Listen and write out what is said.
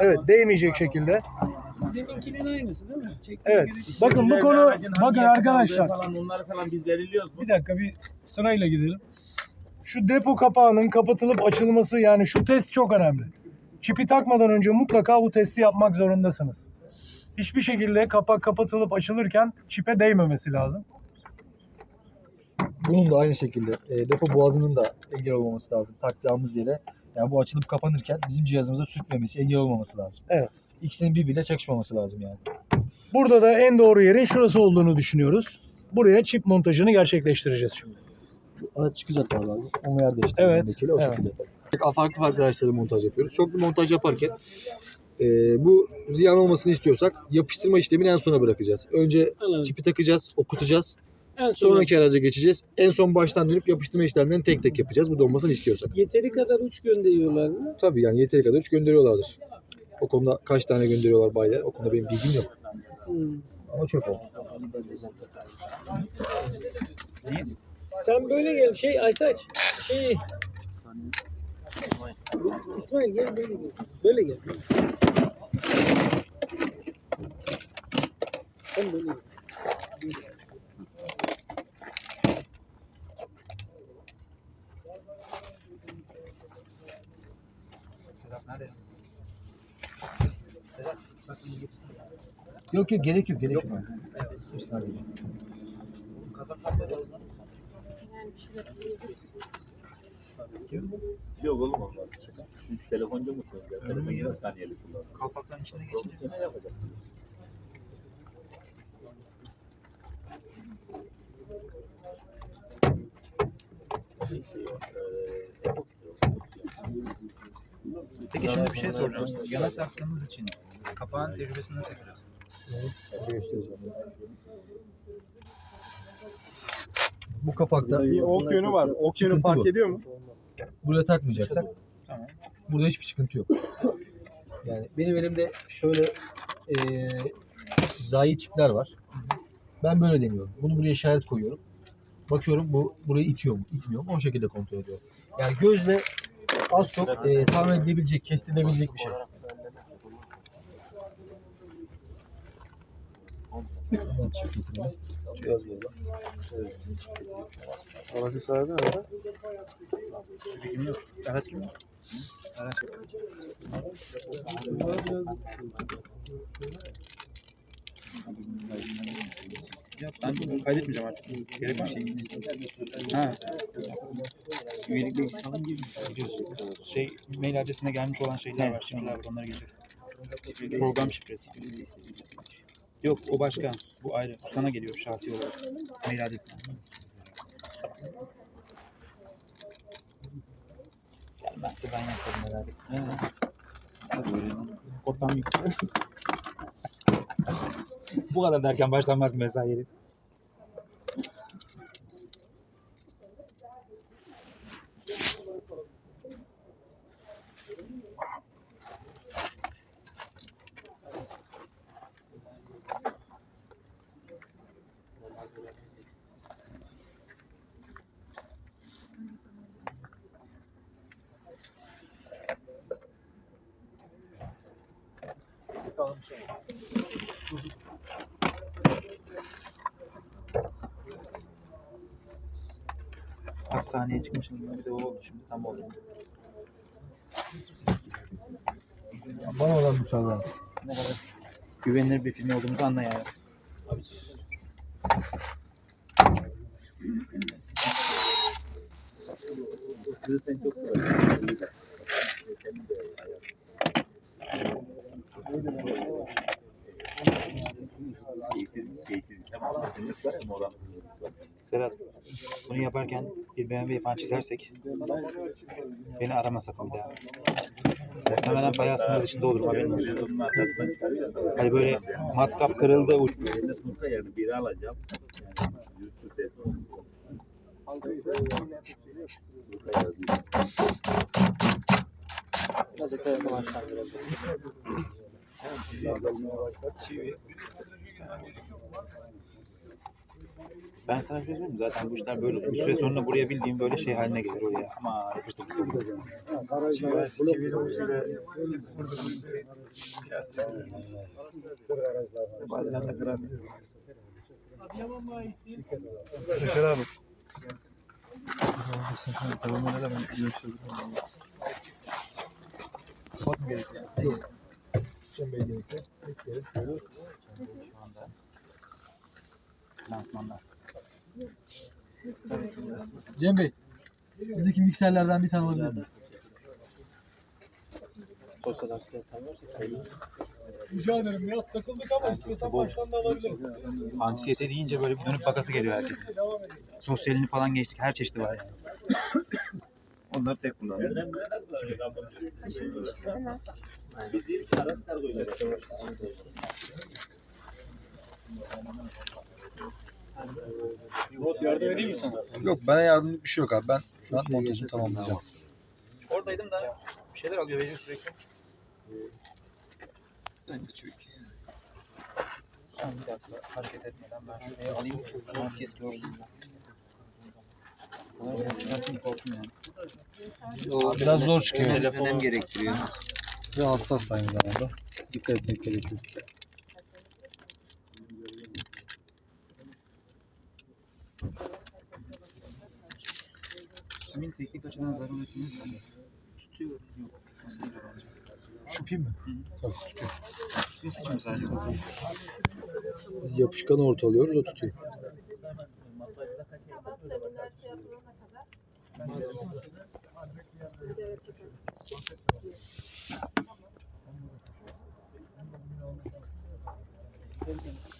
Evet değmeyecek şekilde. Deminkinin aynısı değil mi? Çektiği Evet. giriş- Bakın bu konu bakın arkadaşlar. Falan, onları falan biz veriliyoruz. Bir dakika bir sırayla gidelim. Şu depo kapağının kapatılıp açılması yani şu test çok önemli. Çipi takmadan önce mutlaka bu testi yapmak zorundasınız. Hiçbir şekilde kapak kapatılıp açılırken çipe değmemesi lazım. Bunun da aynı şekilde e, depo boğazının da engel olmaması lazım takacağımız yere. Yani bu açılıp kapanırken bizim cihazımıza sürtmemesi, engel olmaması lazım. Evet. İkisinin birbiriyle çakışmaması lazım yani. Burada da en doğru yerin şurası olduğunu düşünüyoruz. Buraya çip montajını gerçekleştireceğiz şimdi. Araç çıkacak var abi. Onu yer değiştireceğiz. Evet, O evet. şekilde. Farklı farklı araçları montaj yapıyoruz. Çoklu montaj yaparken e, bu ziyan olmasını istiyorsak yapıştırma işlemini en sona bırakacağız. Önce çipi takacağız, okutacağız. En son Sonraki araca geçeceğiz. En son baştan dönüp yapıştırma işlemlerini tek tek yapacağız. Bu donmasını istiyorsak. yeteri kadar uç gönderiyorlar mı? Tabii yani yeteri kadar uç gönderiyorlardır. O konuda kaç tane gönderiyorlar baylar? O konuda benim bilgim yok. Hmm. Ama çok o. Sen böyle gel şey Aytaç. Şey İsmail gel böyle gel. Böyle gel. Sen böyle gel. Yok yok gerek yok gerek yok. Bir saniye. Yok oğlum onlar. Siz telefoncu musunuz? Ya? Telefoncu mu saniyeli kullanın? Kalpakların içine geçince Ne yapacak? Peki şimdi bir şey soracağım. Yana taktığımız için kapağın tecrübesini nasıl yapıyorsun? Bu kapakta Bir ok yönü var. Ok yönü Sıkıntı fark bu. ediyor mu? buraya takmayacaksak Tamam. burada hiçbir sıkıntı yok. Yani benim elimde şöyle eee zayi çipler var. Ben böyle deniyorum. Bunu buraya işaret koyuyorum. Bakıyorum bu burayı itiyor mu, itmiyor mu o şekilde kontrol ediyorum. Yani gözle az çok eee tahmin edilebilecek, kestirilebilecek bir şey. Cihaz burada. Aracı sahibi nerede? Bilgim yok. Araç kim? Araç ben bunu kaydetmeyeceğim artık. Gerek var şey. Ha. Üyelik bilgisi falan gibi gidiyorsun. Şey, mail adresine gelmiş olan şeyler var, şifreler var, onlara gireceksin. Program şifresi. Yok, o başka. Bu ayrı. Sana geliyor şahsi olarak. Mail adresine. Gelmezse ben yaparım etme. Koddan yükseliyor. Bu kadar derken başlanmaz mesai. Hastaneye çıkmışım bir de o oldu şimdi tam oldu. Bana olan müsaade. Ne kadar güvenilir bir film olduğumuzu anla yani. Seversin. Şeysiz, var ya. Serhat, bunu yaparken bir BMW falan çizersek beni aramasak bir daha. Muhtemelen bayağı sınır dışında olurum haberin olsun. Arkasından çıkarıyor. Hani böyle matkap kırıldı, uç- Elinde yani biri alacağım. Yani yazıyor. Birazcık Ben sana bir şey? Zaten bu işler böyle. Bir süre sonra buraya bildiğim böyle şey haline gelir oraya. Ama yapıştır. Çivili ucuyla Bazen de kırar. Şeker abi. Cem Bey gerekli. Bekleyelim. Şu anda lansmanlar. Cem Bey, sizdeki mikserlerden bir tane alabilir miyim? Rica ederim biraz takıldık ama istiyorsan baştan da alabiliriz. Anksiyete deyince böyle bir dönüp bakası geliyor herkesin. Sosyalini falan geçtik. Her çeşidi var yani. Onları tek kullanıyorum. Yardım edeyim mi sana? Yok bana yardımcılık bir şey yok abi. Ben şu an montajını tamamlayacağım. Oradaydım da bir şeyler alıyor veriyor sürekli. Tamam bir dakika hareket etmeden ben şuraya alayım. Şuradan kes görsün. Kolay yani. Biraz zor çıkıyor. Telefonum gerektiriyor. Ve hassas da aynı zamanda. Dikkat etmek gerekiyor. Kimin teknik açıdan zaruretini tutuyor. Yok. Nasıl gidiyor bence? Şu pin mi? Tabii tutuyor. Bir seçim sadece. Biz yapışkanı ortalıyoruz o tutuyor. Thank you.